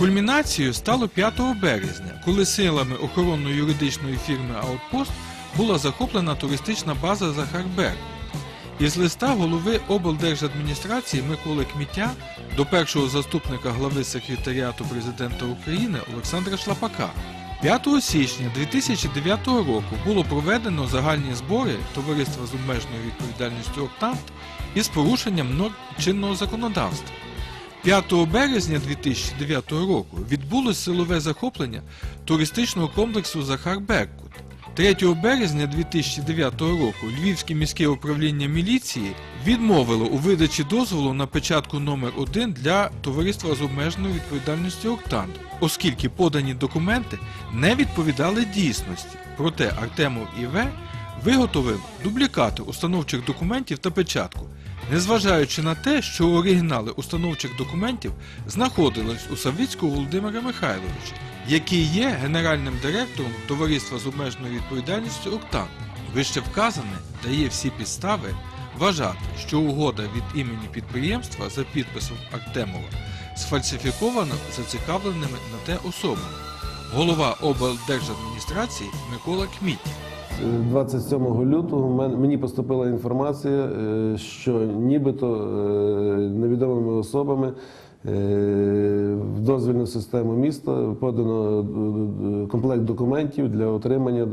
Кульмінацією стало 5 березня, коли силами охоронно-юридичної фірми Аутпост була захоплена туристична база Захарберг. Із листа голови облдержадміністрації Миколи Кміття до першого заступника глави секретаріату президента України Олександра Шлапака. 5 січня 2009 року було проведено загальні збори товариства з обмеженою відповідальністю «Октант» із порушенням норм чинного законодавства. 5 березня 2009 року відбулось силове захоплення туристичного комплексу Захар Беркут. 3 березня 2009 року Львівське міське управління міліції відмовило у видачі дозволу на печатку номер 1 для товариства з обмеженою відповідальністю «Октант», оскільки подані документи не відповідали дійсності. Проте Артемов ІВ виготовив дублікати установчих документів та печатку, незважаючи на те, що оригінали установчих документів знаходились у Савицького Володимира Михайловича, який є генеральним директором товариства з обмеженою відповідальністю «Октан». Вище вказане дає всі підстави вважати, що угода від імені підприємства за підписом Артемова сфальсифікована зацікавленими на те особами. Голова облдержадміністрації Микола Кміття. 27 лютого мені поступила інформація, е, що нібито е, невідомими особами е, в дозвільну систему міста подано комплект документів для отримання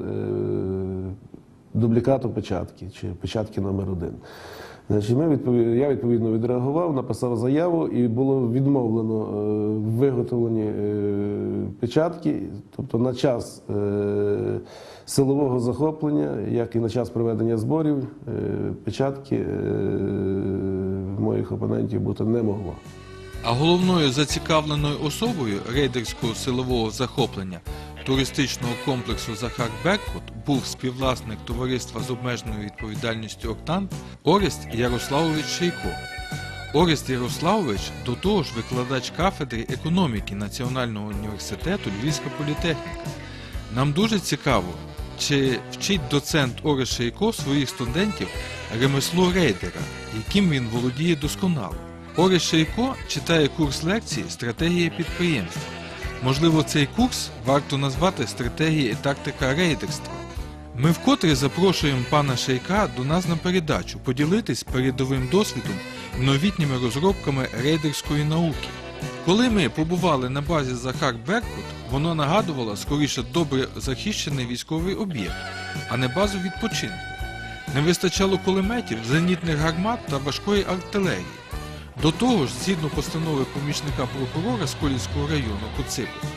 дублікату печатки чи печатки номер 1 Значить, ми відпові- я відповідно відреагував, написав заяву і було відмовлено е, в е, печатки, тобто на час е, силового захоплення, як і на час проведення зборів, печатки моїх опонентів бути не могло. А головною зацікавленою особою рейдерського силового захоплення туристичного комплексу Захар Беркут був співвласник товариства з обмеженою відповідальністю «Октант» Орест Ярославович Шейко. Орест Ярославович до того ж викладач кафедри економіки Національного університету Львівська політехніка. Нам дуже цікаво, чи вчить доцент Орест Шейко своїх студентів ремесло рейдера, яким він володіє досконало. Орес Шейко читає курс лекцій Стратегія підприємства. Можливо, цей курс варто назвати Стратегія і тактика рейдерства. Ми вкотре запрошуємо пана Шейка до нас на передачу поділитись передовим досвідом і новітніми розробками рейдерської науки. Коли ми побували на базі Захар Беркут, воно нагадувало скоріше добре захищений військовий об'єкт, а не базу відпочинку. Не вистачало кулеметів, зенітних гармат та важкої артилерії. До того ж, згідно постанови помічника прокурора Сколівського району Куципу,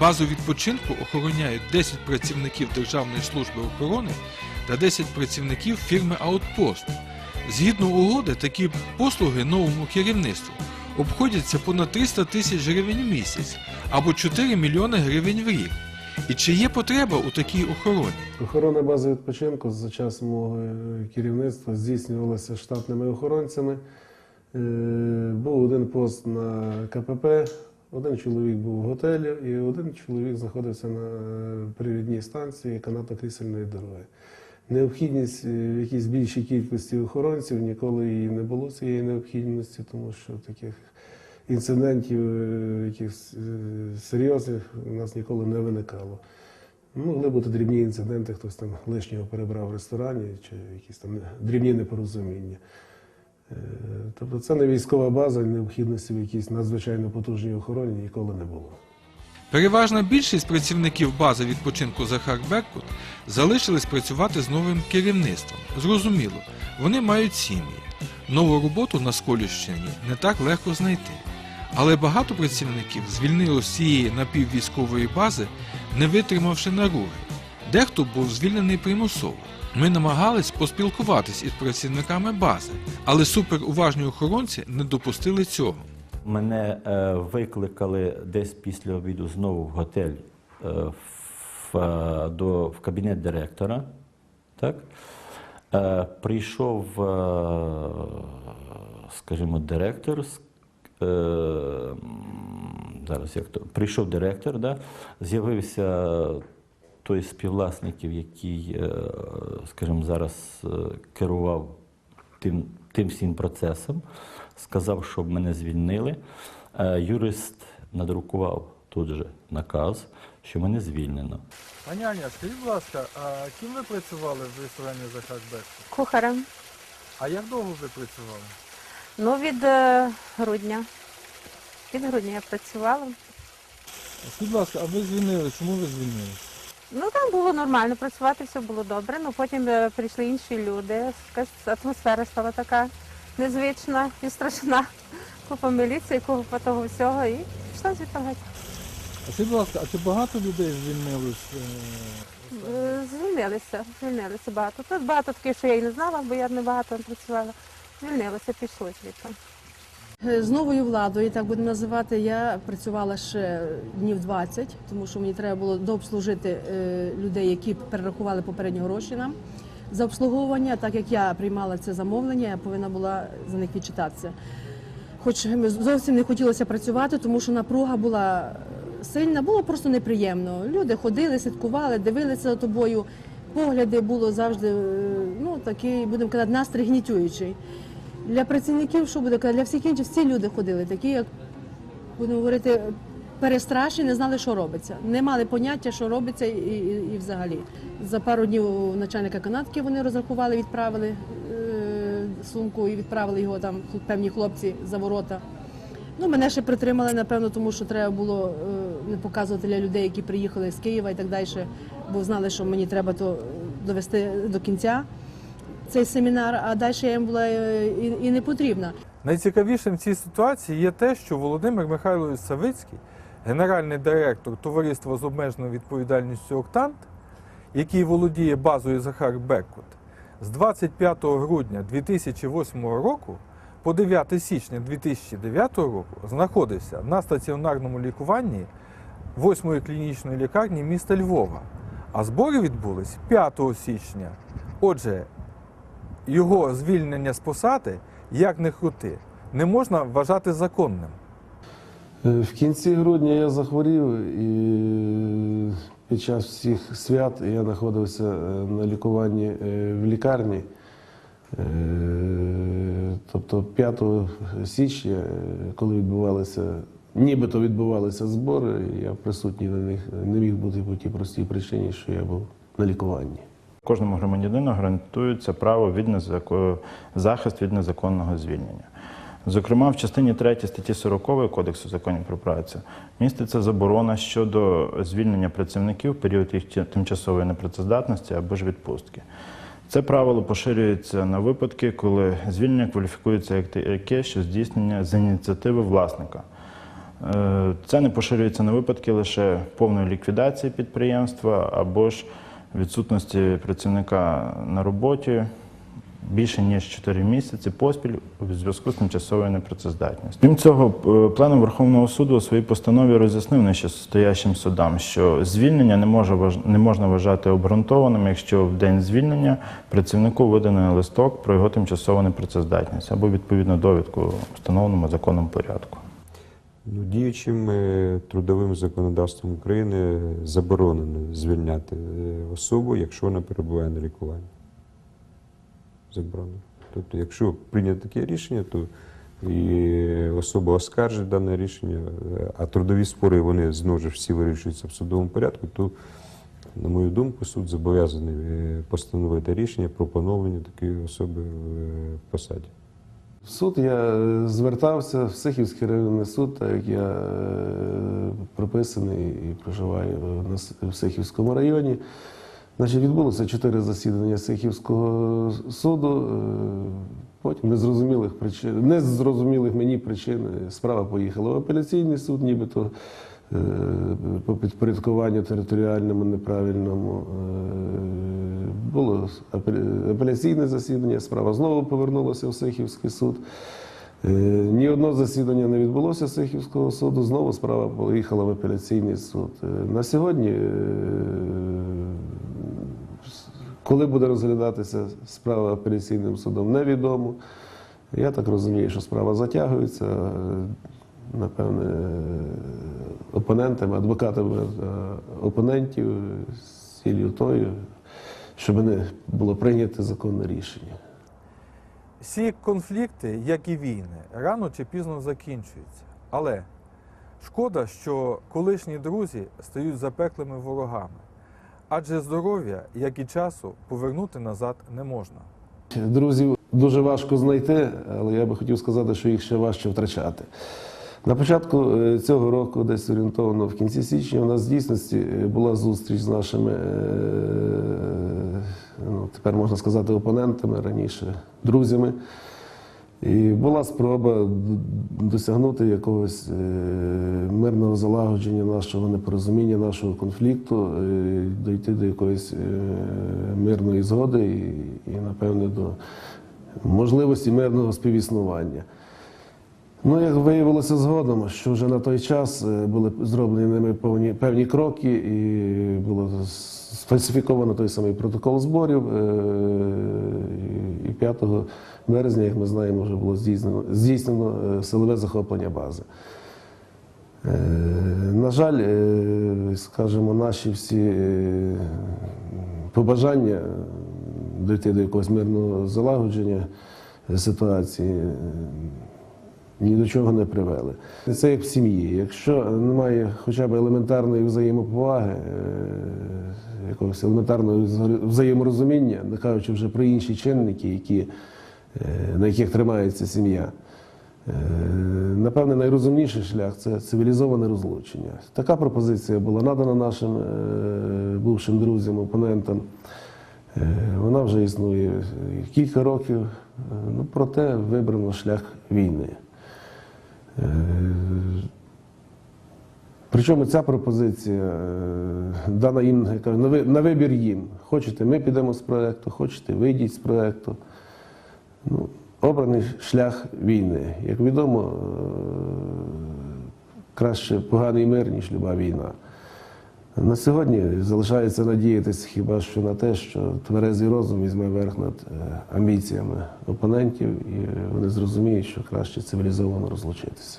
базу відпочинку охороняють 10 працівників Державної служби охорони та 10 працівників фірми Аутпост. Згідно угоди, такі послуги новому керівництву обходяться понад 300 тисяч гривень в місяць або 4 мільйони гривень в рік. І чи є потреба у такій охороні? Охорона бази відпочинку за час мого е, керівництва здійснювалася штатними охоронцями. Е, Був один пост на КПП, один чоловік був в готелі, і один чоловік знаходився на е, привідній станції канатно-крісельної дороги. Необхідність е, в якійсь більшій кількості охоронців ніколи її не було цієї необхідності, тому що таких інцидентів, якихось серйозних у нас ніколи не виникало. Могли бути дрібні інциденти, хтось там лишнього перебрав в ресторані чи якісь там дрібні непорозуміння. Тобто це не військова база, необхідності в якійсь надзвичайно потужній охороні ніколи не було. Переважна більшість працівників бази відпочинку Захар Беркут залишились працювати з новим керівництвом. Зрозуміло, вони мають сім'ї. Нову роботу на Сколівщині не так легко знайти. Але багато працівників звільнило з цієї напіввійськової бази, не витримавши наруги. Дехто був звільнений примусово. Ми намагались поспілкуватись із працівниками бази, але суперуважні охоронці не допустили цього. Мене е, викликали десь після обіду знову в готель е, в, е, до, в кабінет директора. Так? Е, прийшов, е, скажімо, директор. Е, зараз як то прийшов директор, да? з'явився той з співвласників, який, е, скажімо, зараз е, керував тим, тим всім процесом, сказав, щоб мене звільнили. Е, Юрист надрукував тут же наказ, що мене звільнено. Пані Аня, скажіть, будь ласка, а ким ви працювали в ресторані Захар Бекфут? Кухарем. А як довго ви працювали? Ну, від е, грудня. Від грудня я працювала. Скажіть, будь ласка, а ви звільнили? Чому ви звільнили? Ну там було нормально працювати, все було добре. Ну потім е, прийшли інші люди. Атмосфера стала така незвична і страшна. Купа міліції, купа того всього і пішла звідти геть. А скажіть, будь ласка, а чи багато людей звільнились? Е, Звільнилися, звільнилися багато. Тут багато таких, що я і не знала, бо я не багато працювала. Звільнилися, пішли звідти. Е, З новою владою, так будемо називати, я працювала ще днів 20, тому що мені треба було дообслужити е, людей, які перерахували попередньо гроші нам за обслуговування. Так як я приймала це замовлення, я повинна була за них відчитатися. Хоч зовсім не хотілося працювати, тому що напруга була сильна, було просто неприємно. Люди ходили, слідкували, дивилися за тобою. Погляди було завжди, е, ну такий, будемо казати, настрій гнітюючий. Для працівників, що буде для всіх інших всі люди ходили, такі, як будемо говорити, перестрашені, не знали, що робиться. Не мали поняття, що робиться, і, і, і взагалі. За пару днів начальника канатки вони розрахували, відправили е, сумку і відправили його там певні хлопці за ворота. Ну, мене ще притримали, напевно, тому що треба було е, не показувати для людей, які приїхали з Києва і так далі, бо знали, що мені треба то довести до кінця цей семінар, а далі я їм була е, і, не потрібна. Найцікавішим в цій ситуації є те, що Володимир Михайлович Савицький, генеральний директор товариства з обмеженою відповідальністю Октант, який володіє базою Захар Беркут, з 25 грудня 2008 року по 9 січня 2009 року знаходився на стаціонарному лікуванні 8-ї клінічної лікарні міста Львова. А збори відбулись 5 січня. Отже, його звільнення з посади, як не крути, не можна вважати законним. Е, В кінці грудня я захворів і під час всіх свят я знаходився е, на лікуванні е, в лікарні. Тобто 5 січня, коли відбувалися, нібито відбувалися збори, я присутній на них не міг бути по тій простій причині, що я був на лікуванні. Кожному громадянину гарантується право від незако- захист від незаконного звільнення. Зокрема, в частині 3 статті 40 Кодексу законів про працю міститься заборона щодо звільнення працівників в період їх тимчасової непрацездатності або ж відпустки. Це правило поширюється на випадки, коли звільнення кваліфікується як таке, що здійснення з ініціативи власника. Е, Це не поширюється на випадки лише повної ліквідації підприємства або ж відсутності працівника на роботі більше ніж 4 місяці поспіль у зв'язку з тимчасовою непрацездатністю. Крім цього, пленум Верховного суду у своїй постанові роз'яснив нижчестоящим судам, що звільнення не може не можна вважати обґрунтованим, якщо в день звільнення працівнику виданий листок про його тимчасову непрацездатність або відповідну довідку встановленому законом порядку. Ну, діючим е, трудовим законодавством України заборонено звільняти е, особу, якщо вона перебуває на лікуванні. Заборонено. Тобто, якщо прийнято таке рішення, то і особа оскаржить дане рішення, е, а трудові спори вони знову ж всі вирішуються в судовому порядку, то, на мою думку, суд зобов'язаний постановити рішення про поновлення такої особи в посаді. Суд я е, звертався в Сихівський районний суд, так як я е, прописаний і проживаю в Сихівському районі. Значить, відбулося чотири засідання Сихівського суду. е, Потім незрозумілих причин, незрозумілих мені причин справа поїхала в апеляційний суд, нібито по підпорядкуванню територіальному неправильному. Е, Було апеляційне засідання, справа знову повернулася в Сихівський суд. Е, Ні одного засідання не відбулося Сихівського суду, знову справа поїхала в апеляційний суд. Е, На сьогодні, коли буде розглядатися справа апеляційним судом, невідомо. Я так розумію, що справа затягується. Напевне, е, опонентами, адвокатами е, опонентів з цілею тою, щоб не було прийнято законне рішення. Всі конфлікти, як і війни, рано чи пізно закінчуються. Але Шкода, що колишні друзі стають запеклими ворогами, адже здоров'я, як і часу, повернути назад не можна. Друзів дуже важко знайти, але я би хотів сказати, що їх ще важче втрачати. На початку е, цього року, десь орієнтовано в кінці січня, у нас в дійсності е, була зустріч з нашими, е, ну, тепер можна сказати, опонентами, раніше друзями. І була спроба досягнути якогось мирного залагодження нашого непорозуміння, нашого конфлікту, дійти до якоїсь мирної згоди і, і, напевне, до можливості мирного співіснування. Ну, як виявилося згодом, що вже на той час е, були зроблені ними певні, певні кроки, і було сфальсифіковано той самий протокол зборів. е, і- І 5 березня, як ми знаємо, вже було здійснено, здійснено е, силове захоплення бази. На жаль, скажімо, наші всі побажання дійти до якогось мирного залагодження ситуації ні до чого не привели. Це як в сім'ї. Якщо немає хоча б елементарної взаємоповаги, е, якогось елементарного вза- взаєморозуміння, не кажучи вже про інші чинники, які, е, на яких тримається сім'я. Е, Напевне, найрозумніший шлях це цивілізоване розлучення. Така пропозиція була надана нашим бувшим друзям, опонентам. Вона вже існує кілька років, ну, проте вибрано шлях війни. Е, Причому ця пропозиція е, дана їм на вибір їм. Хочете, ми підемо з проекту, хочете, вийдіть з проекту. Ну, обраний шлях війни. Як відомо, е, краще поганий мир, ніж люба війна. На сьогодні залишається надіятися хіба що на те, що тверезий розум візьме верх над е, амбіціями опонентів, і вони зрозуміють, що краще цивілізовано розлучитися.